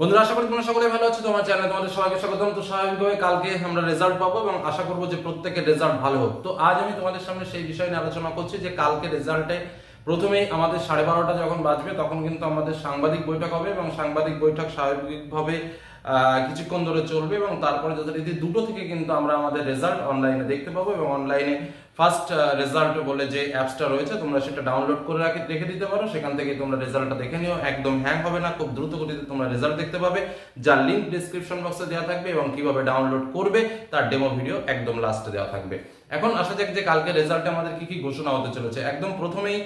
বন্ধুরা, আশা করি তোমরা সকলে ভালো আছো। তোমার চ্যানেলে তোমাদের সবাইকে স্বাগতম। তো স্বাভাবিকভাবে কালকে আমরা রেজাল্ট পাবো এবং আশা করব যে প্রত্যেকের রেজাল্ট ভালো হোক। তো আজ আমি তোমাদের সামনে সেই বিষয় নিয়ে আলোচনা করছি যে কালকে রেজাল্টে প্রথমেই আমাদের সাড়ে বারোটা যখন বাজবে, তখন কিন্তু আমাদের সাংবাদিক বৈঠক হবে এবং সাংবাদিক বৈঠক স্বাভাবিকভাবে কিছুক্ষণ ধরে চলবে এবং তারপরে যথারীতি দুটো থেকে কিন্তু আমরা আমাদের রেজাল্ট অনলাইনে দেখতে পাবো এবং অনলাইনে ফার্স্ট রেজাল্ট বলে যে অ্যাপসটা রয়েছে, তোমরা সেটা ডাউনলোড করে রাখে, রেখে দিতে পারো। সেখান থেকে তোমরা রেজাল্টটা দেখে নিও। একদম হ্যাং হবে না, খুব দ্রুত গতিতে তোমরা রেজাল্ট দেখতে পাবে। যার লিঙ্ক ডিসক্রিপশন বক্সে দেওয়া থাকবে এবং কীভাবে ডাউনলোড করবে, তার ডেমো ভিডিও একদম লাস্টে দেওয়া থাকবে। এখন আসা যাক যে কালকে রেজাল্টে আমাদের কি কি ঘোষণা হতে চলেছে। একদম প্রথমেই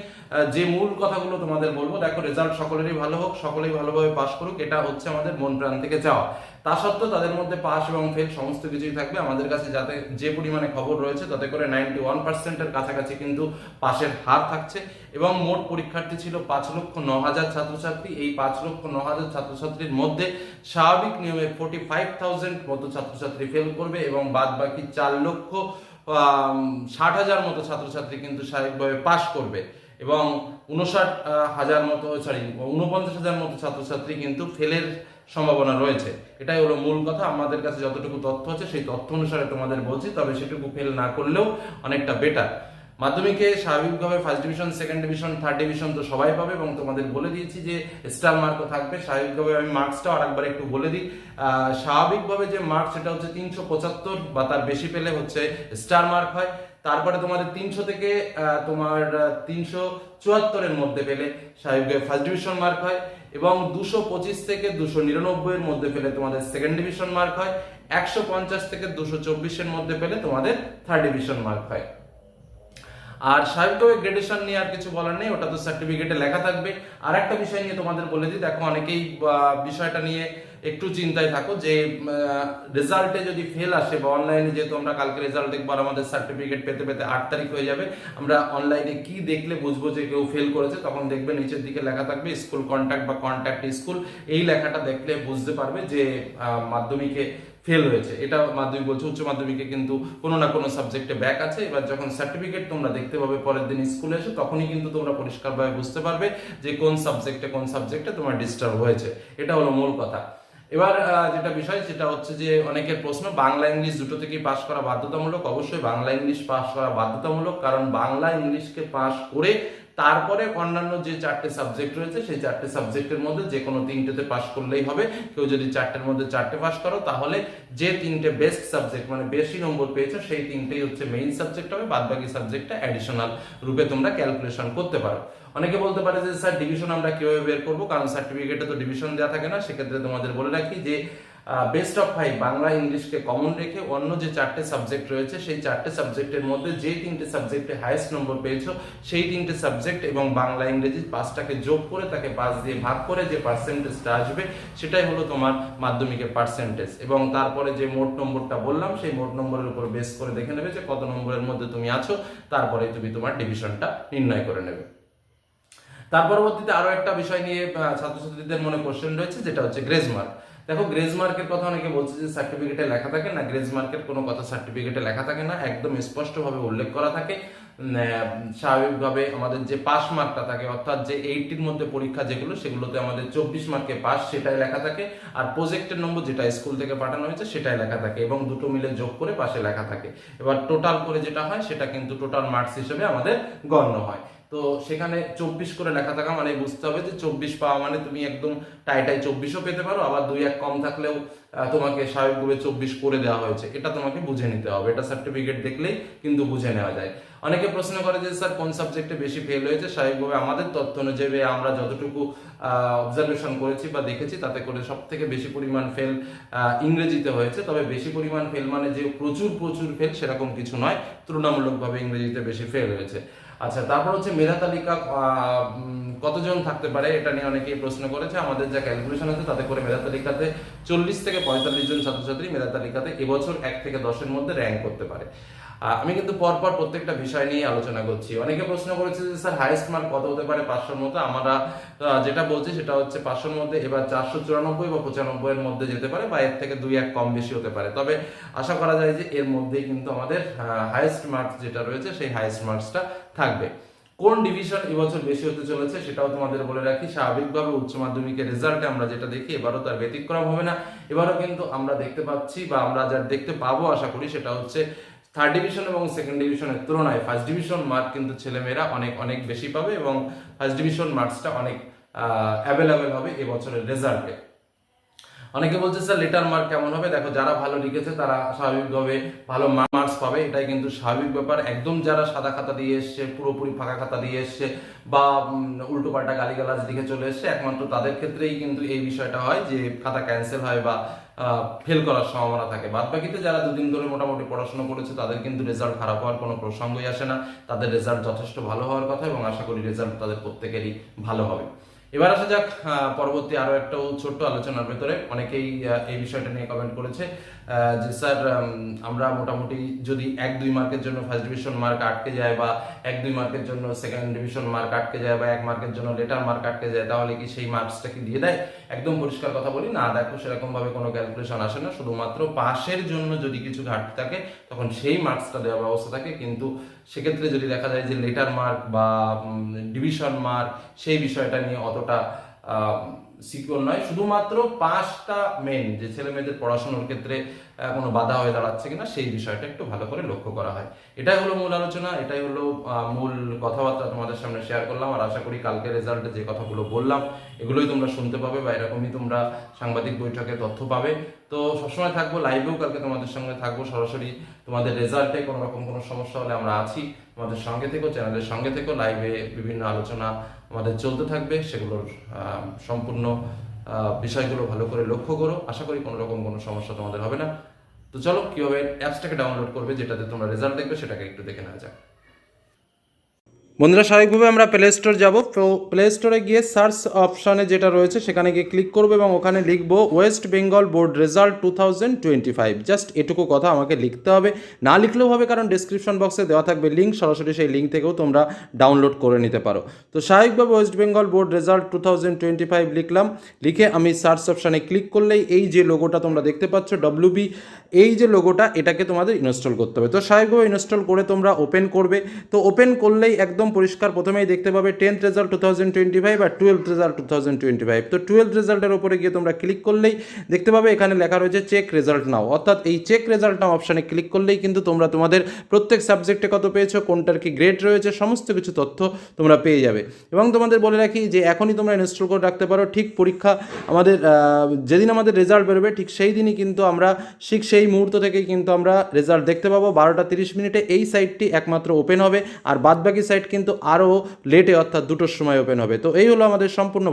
যে মূল কথাগুলো তোমাদের বলব, দেখো রেজাল্ট সকলেরই ভালো হোক, সকলেই ভালোভাবে পাস করুক, এটা হচ্ছে আমাদের মন প্রাণ থেকে চাওয়া। তা সত্ত্বেও তাদের মধ্যে পাস এবং ফেল সমস্ত কিছুই থাকবে। আমাদের কাছে যাতে যে পরিমাণে খবর রয়েছে, তাতে করে নাইনটি ওয়ান পার্সেন্টের কাছাকাছি কিন্তু পাশের হার থাকছে। এবং মোট পরীক্ষার্থী ছিল পাঁচ লক্ষ ন হাজার ছাত্রছাত্রী। এই পাঁচ লক্ষ ন হাজার ছাত্রছাত্রীর মধ্যে স্বাভাবিক নিয়মে ফোর্টি ফাইভ থাউজেন্ড মতো ছাত্রছাত্রী ফেল করবে এবং বাদ বাকি চার লক্ষ ষাট হাজার মতো ছাত্রছাত্রী কিন্তু স্বাভাবিকভাবে পাশ করবে এবং উনষাট হাজার মতো সরি উনপঞ্চাশ হাজার মতো ছাত্রছাত্রী কিন্তু ফেলের সম্ভাবনা রয়েছে। এটাই হলো মূল কথা। আমাদের কাছে যতটুকু তথ্য আছে, সেই তথ্য অনুসারে তোমাদের বলছি, তবে সেটুকু ফেল না করলেও অনেকটা বেটার মাধ্যমিকে স্বাভাবিকভাবে first division second division third division তো সবাই পাবে এবং তোমাদের বলে দিয়েছি যে স্টার মার্কও থাকবে। স্বাভাবিকভাবে আমি মার্কসটাও আরেকবার একটু বলে দিই। স্বাভাবিকভাবে যে মার্কস সেটা হচ্ছে তিনশো পঁচাত্তর বা তার বেশি পেলে হচ্ছে স্টার মার্ক হয়। তারপরে তোমাদের তিনশো থেকে তোমার তিনশো চুয়াত্তরের মধ্যে পেলে স্বাভাবিকভাবে ফার্স্ট ডিভিশন মার্ক হয় এবং দুশো পঁচিশ থেকে দুশো নিরানব্বইয়ের মধ্যে পেলে তোমাদের সেকেন্ড ডিভিশন মার্ক হয়। একশো পঞ্চাশ থেকে দুশো চব্বিশের মধ্যে পেলে তোমাদের থার্ড ডিভিশন মার্ক হয়। আর স্বাভাবিকভাবে গ্রেডেশন নিয়ে আর কিছু বলার নেই, ওটা তো সার্টিফিকেটে লেখা থাকবে। আর একটা বিষয় নিয়ে তোমাদের বলে দিই, দেখো অনেকেই বিষয়টা নিয়ে একটু চিন্তায় থাকো যে রেজাল্টে যদি ফেল আসে বা অনলাইনে যেহেতু আমরা কালকে রেজাল্ট দেখব আর আমাদের সার্টিফিকেট পেতে পেতে আট তারিখ হয়ে যাবে, আমরা অনলাইনে কি দেখলে বুঝব যে কেউ ফেল করেছে, তখন দেখবে নিচের দিকে লেখা থাকবে স্কুল কন্ট্যাক্ট বা কন্ট্যাক্ট স্কুল এই লেখাটা দেখলে বুঝতে পারবে যে মাধ্যমিকে ফেল হয়েছে। এটা মাধ্যমিক বলছে, উচ্চ মাধ্যমিকে কিন্তু কোনো না কোনো সাবজেক্টে ব্যাক আছে। এবার যখন সার্টিফিকেট তোমরা দেখতে পাবে পরের দিন স্কুলে এসে, তখনই কিন্তু তোমরা পরিষ্কারভাবে বুঝতে পারবে যে কোন সাবজেক্টে কোন সাবজেক্টে তোমার ডিস্টার্ব হয়েছে। এটা হলো মূল কথা। এবার যেটা বিষয়, সেটা হচ্ছে যে অনেকের প্রশ্ন, বাংলা, ইংলিশ দুটো থেকেই পাশ করা বাধ্যতামূলক? অবশ্যই বাংলা, ইংলিশ পাশ করা বাধ্যতামূলক, কারণ বাংলা, ইংলিশকে পাশ করে তারপরে অন্যান্য যে চারটে সাবজেক্ট রয়েছে, সেই চারটে সাবজেক্টের মধ্যে যে কোনো তিনটেতে পাশ করলেই হবে। কেউ যদি চারটের মধ্যে চারটে পাশ করো, তাহলে যে তিনটে বেস্ট সাবজেক্ট মানে বেশি নম্বর পেয়েছ, সেই তিনটেই হচ্ছে মেইন সাবজেক্ট হবে। বাদবাকি সাবজেক্টটা অ্যাডিশনাল রূপে তোমরা ক্যালকুলেশন করতে পারো। অনেকে বলতে পারে যে, স্যার ডিভিশন আমরা কীভাবে বের করব? কারণ সার্টিফিকেটে তো ডিভিশন দেওয়া থাকে না। সেক্ষেত্রে তোমাদের বলে রাখি যে বেস্ট অফ ফাইভ বাংলা, ইংলিশকে কমন রেখে অন্য যে চারটে সাবজেক্ট রয়েছে, সেই চারটে সাবজেক্টের মধ্যে যে তিনটে সাবজেক্টে হাইয়েস্ট নম্বর পেয়েছ, সেই তিনটে সাবজেক্ট এবং বাংলা, ইংরেজি পাঁচটাকে যোগ করে তাকে পাঁচ দিয়ে ভাগ করে যে পার্সেন্টেজটা আসবে, সেটাই হলো তোমার মাধ্যমিকের পার্সেন্টেজ এবং তারপরে যে মোট নম্বরটা বললাম, সেই মোট নম্বরের উপর বেস করে দেখে নেবে যে কত নম্বরের মধ্যে তুমি আছো। তারপরে তুমি তোমার ডিভিশনটা নির্ণয় করে নেবে। তার পরবর্তীতে আরও একটা বিষয় নিয়ে ছাত্রছাত্রীদের মনে কোশ্চেন রয়েছে, যেটা হচ্ছে গ্রেজমার্ক দেখো গ্রেজ মার্কের কথা অনেকে বলছে যে সার্টিফিকেটে লেখা থাকে না গ্রেজ মার্কের কোনো কথা সার্টিফিকেটে লেখা থাকে না, একদম স্পষ্টভাবে উল্লেখ করা থাকে। স্বাভাবিকভাবে আমাদের যে পাস মার্কটা থাকে, অর্থাৎ যে এইটির মধ্যে পরীক্ষা যেগুলো, সেগুলোতে আমাদের চব্বিশ মার্কে পাস সেটাই লেখা থাকে, আর প্রজেক্টের নম্বর যেটা স্কুল থেকে পাঠানো হয়েছে, সেটাই লেখা থাকে, এবং দুটো মিলে যোগ করে পাশে লেখা থাকে। এবার টোটাল করে যেটা হয়, সেটা কিন্তু টোটাল মার্কস হিসেবে আমাদের গণ্য হয়। তো সেখানে চব্বিশ করে লেখা থাকা মানে বুঝতে হবে যে চব্বিশ পাওয়া মানে তুমি একদম টাইটাই চব্বিশও পেতে পারো, আবার দুই এক কম থাকলেও তোমাকে স্বাভাবিকভাবে চব্বিশ করে দেওয়া হয়েছে। এটা তোমাকে বুঝে নিতে হবে। এটা সার্টিফিকেট দেখলেই কিন্তু বুঝে নেওয়া যায়। অনেকে প্রশ্ন করে যে, স্যার, কোন সাবজেক্টে বেশি ফেল হয়েছে? স্বাভাবিকভাবে আমাদের তথ্য অনুযায়ী আমরা যতটুকু অবজারভেশন করেছি বা দেখেছি, তাতে করে সব থেকে বেশি পরিমাণ ফেল ইংরেজিতে হয়েছে। তবে বেশি পরিমাণ ফেল মানে যে প্রচুর প্রচুর ফেল সেরকম কিছু নয়, তুলনামূলকভাবে ইংরেজিতে বেশি ফেল হয়েছে। আচ্ছা তারপর হচ্ছে মেধা তালিকা কতজন থাকতে পারে এটা নিয়ে অনেকেই প্রশ্ন করেছে। আমাদের যা ক্যালকুলেশন আছে তাতে করে মেধা তালিকাতে চল্লিশ থেকে পঁয়তাল্লিশ জন ছাত্রছাত্রী মেধা তালিকাতে এবছর এক থেকে দশের মধ্যে র্যাঙ্ক করতে পারে। আমি কিন্তু পরপর প্রত্যেকটা বিষয় নিয়ে আলোচনা করছি। অনেকে প্রশ্ন করেছে যে, স্যার হাইয়েস্ট মার্ক কত হতে পারে পাঁচশোর মধ্যে আমরা যেটা বলছি সেটা হচ্ছে পাঁচশোর মধ্যে এবার চারশো চুরানব্বই বা পঁচানব্বই এর মধ্যে যেতে পারে বা এর থেকে দুই এক কম বেশি হতে পারে। তবে আশা করা যায় যে এর মধ্যেই কিন্তু আমাদের হাইয়েস্ট মার্কস যেটা রয়েছে সেই হাইয়েস্ট মার্কসটা থাকবে। কোন ডিভিশন এবছর বেশি হতে চলেছে সেটাও তোমাদের বলে রাখি। স্বাভাবিকভাবে উচ্চ মাধ্যমিকের রেজাল্টে আমরা যেটা দেখি, এবারও তার ব্যতিক্রম হবে না। এবারও কিন্তু আমরা দেখতে পাচ্ছি বা আমরা যা দেখতে পাবো, আশা করি সেটা হচ্ছে থার্ড ডিভিশন এবং সেকেন্ড ডিভিশনের তুলনায়। ফার্স্ট ডিভিশন মার্ক কিন্তু ছেলেমেয়েরা অনেক অনেক বেশি পাবে এবং ফার্স্ট ডিভিশন মার্কসটা অনেক অ্যাভেলেবেল হবে এবছরের রেজাল্টে অনেকে বলছে, স্যার লেটার মার্ক কেমন হবে? দেখো, যারা ভালো লিখেছে, তারা স্বাভাবিকভাবে ভালো মার্কস পাবে। এটাই কিন্তু স্বাভাবিক ব্যাপার। একদম যারা সাদা খাতা দিয়ে এসছে, পুরোপুরি ফাঁকা খাতা দিয়ে এসছে, বা উল্টো পাল্টা গালিগালাজ লিখে চলে এসছে, একমাত্র তাদের ক্ষেত্রেই কিন্তু এই বিষয়টা হয় যে খাতা ক্যান্সেল হয় বা ফেল করার সম্ভাবনা থাকে। বাদ বাকিতে যারা দুদিন ধরে মোটামুটি পড়াশোনা করেছে, তাদের কিন্তু রেজাল্ট খারাপ হওয়ার কোনো প্রসঙ্গই আসে না। তাদের রেজাল্ট যথেষ্ট ভালো হওয়ার কথা এবং আশা করি রেজাল্ট তাদের প্রত্যেকেরই ভালো হবে। এবার আসা যাক পরবর্তী আরও একটা ছোট্ট আলোচনার ভেতরে। অনেকেই এই বিষয়টা নিয়ে কমেন্ট করেছে যে স্যার আমরা মোটামুটি যদি এক, দুই মার্কের জন্য ফার্স্ট ডিভিশন মার্ক আটকে যায় বা এক, দুই মার্কের জন্য সেকেন্ড ডিভিশন মার্ক আটকে যায় বা এক মার্কের জন্য লেটার মার্ক আটকে যায়, তাহলে কি সেই মার্কসটা কি দিয়ে দেয়? একদম পরিষ্কার কথা বলি, না দেখো সেরকমভাবে কোনো ক্যালকুলেশন আসে না। শুধুমাত্র পাশের জন্য যদি কিছু ঘাটতি থাকে, তখন সেই মার্কসটা দেওয়ার ব্যবস্থা থাকে। কিন্তু সেক্ষেত্রে যদি দেখা যায় যে লেটার মার্ক বা ডিভিশন মার্ক সেই বিষয়টা নিয়ে অতটা সিকিউর নয়। শুধুমাত্র পাঁচটা মেন যে ছেলে মেয়েদের পড়াশোনার ক্ষেত্রে কোনো বাধা হয়ে দাঁড়াচ্ছে কিনা সেই বিষয়টা একটু ভালো করে লক্ষ্য করা হয়। এটাই হলো মূল আলোচনা, এটাই হলো মূল কথাবার্তা তোমাদের সামনে শেয়ার করলাম। আর আশা করি কালকে রেজাল্টে যে কথাগুলো বললাম, এগুলোই তোমরা শুনতে পাবে বা এরকমই তোমরা সাংবাদিক বৈঠকে তথ্য পাবে। তো সবসময় থাকব লাইভেও কালকে তোমাদের সঙ্গে থাকব। সরাসরি তোমাদের রেজাল্টে কোনো রকম কোনো সমস্যা হলে আমরা আছি। তোমাদের সঙ্গে থেকো চ্যানেলের সঙ্গে থেকো। লাইভে বিভিন্ন আলোচনা আমাদের চলতে থাকবে, সেগুলোর সম্পূর্ণ বিষয়গুলো ভালো করে লক্ষ্য করো। আশা করি কোনো রকম কোনো সমস্যা তোমাদের হবে না। তো চলো, কীভাবে অ্যাপসটাকে ডাউনলোড করবে, যেটাতে তোমরা রেজাল্ট দেখবে, সেটাকে একটু দেখে নেওয়া যাক। বন্ধুরা, স্বাভাবিকভাবে আমরা প্লে স্টোর যাব। প্লে স্টোরে গিয়ে সার্চ অপশানে যেটা রয়েছে, সেখানে গিয়ে ক্লিক করব এবং ওখানে লিখব West Bengal board result two thousand twenty five just এটুকু কথা আমাকে লিখতে হবে। না লিখলেও হবে, কারণ ডিসক্রিপশন বক্সে দেওয়া থাকবে লিঙ্ক সরাসরি সেই লিঙ্ক থেকেও তোমরা ডাউনলোড করে নিতে পারো। তো স্বাভাবিকভাবে West Bengal board result two thousand twenty five লিখলাম। লিখে আমি সার্চ অপশানে ক্লিক করলেই এই যে লোগোটা তোমরা দেখতে পাচ্ছ ডব্লিউবি এই যে লোগোটা এটাকে তোমাদের ইনস্টল করতে হবে। তো স্বাভাবিকভাবে ইনস্টল করে তোমরা ওপেন করবে। তো ওপেন করলেই একদম পরিষ্কার প্রথমেই দেখতে পাবে tenth result two thousand twenty five আর twelfth result two thousand twenty five তো টুয়েলথ রেজাল্টের উপরে গিয়ে তোমরা ক্লিক করলেই দেখতে পাবে এখানে লেখা রয়েছে চেক রেজাল্ট নাও। অর্থাৎ এই চেক রেজাল্ট নাও অপশানে ক্লিক করলেই কিন্তু তোমরা তোমাদের প্রত্যেক সাবজেক্টে কত পেয়েছ, কোনটার কি গ্রেড রয়েছে, সমস্ত কিছু তথ্য তোমরা পেয়ে যাবে। এবং তোমাদের বলে রাখি যে এখনই তোমরা ইনস্টল করে রাখতে পারো, ঠিক পরীক্ষা আমাদের যেদিন আমাদের রেজাল্ট বেরোবে, ঠিক সেই দিনই কিন্তু আমরা, ঠিক সেই মুহূর্ত থেকেই কিন্তু আমরা রেজাল্ট দেখতে পাবো। বারোটা তিরিশ মিনিটে এই সাইটটি একমাত্র ওপেন হবে। আর বাদবাকি সাইট কিন্তু আরও লেটে অর্থাৎ দুটোর সময় ওপেন হবে। তো এই হলো আমাদের সম্পূর্ণ